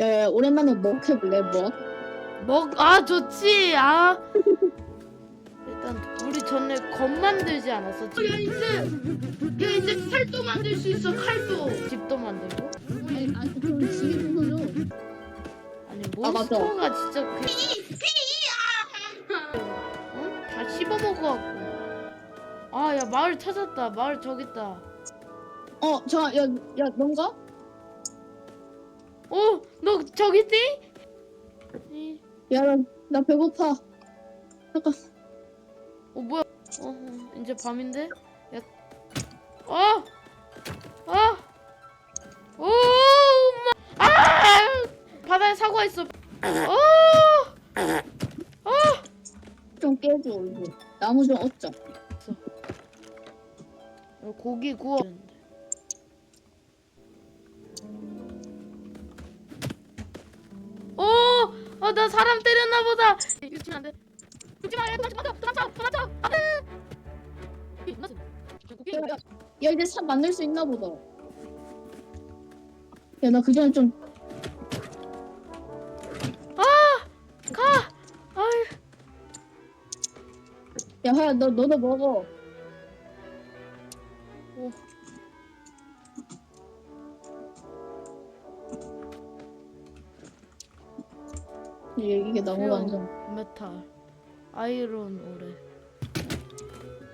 야, 야, 오랜만에 뭐 해볼래, 뭐? 먹, 아, 좋지. 아. 일단, 우리 전에 검 만들지 않았었지? 야, 이제, 야, 이제 칼도 만들 수 있어, 칼도. 집도 만들고. 아니, 아니, 그럼 지금 보죠. 아니, 아, 맞아. 몬스터가 진짜. 그... 응? 다 씹어먹어갖고. 아, 야, 마을 찾았다. 마을 저기 있다. 어, 저, 야, 야, 뭔가? 어, 너 저기 있지? 이, 야, 나, 나 배고파. 잠깐. 어, 뭐야? 어, 어, 이제 밤인데? 야, 어! 어! 오, 엄마! 아! 바다에 사과 있어. 어! 어! 좀 깨줘, 얼굴. 나무 좀 얻자. 어, 고기 구워. 오! 아, 나 사람 때렸나 보다. 죽지면 안 돼. 죽지 마. 야, 도망쳐. 도망쳐. 도망쳐. 안 돼. 야, 야, 야, 이제 삽 만들 수 있나 보다. 야, 나 그 전에 좀, 가. 아유. 야, 하야, 너, 너도 먹어. 오. 이게, 이게 너무. 완전. 메탈. 아이론 오래.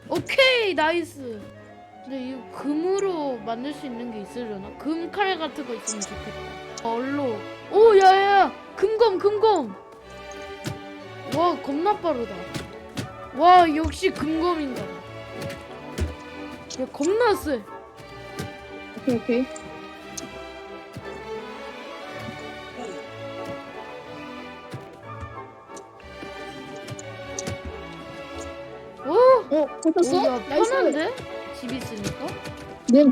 오케이 나이스. 근데 이 금으로 만들 수 있는 게 있으려나? 금칼 같은 거 있으면 좋겠다. 얼로. 오 야야야 금검 금검. 와 겁나 빠르다. 와 역시 금검인가. 야 겁나 세. 오케이, 오케이. 오. 어, 붙었어? 오야 나이스. 편한데? 집 있으니까. 네,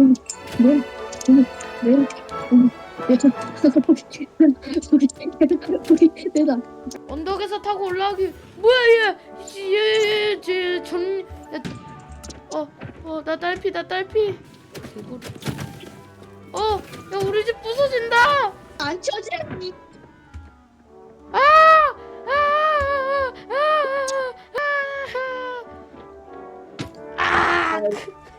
음, 네, 음, 네, 음, 네, 저, 우리, 우리, 내다. 언덕에서 타고 올라가기 뭐야 얘얘얘 어, 나 딸피, 나 딸피. 개구리. 어, 야, 우리 집 부서진다! 안 쳐지니 아! 아! 아! 아! 아! 아! 아! 아! 아. 아.